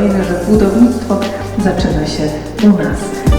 udowodnimy że budownictwo zaczyna się u nas.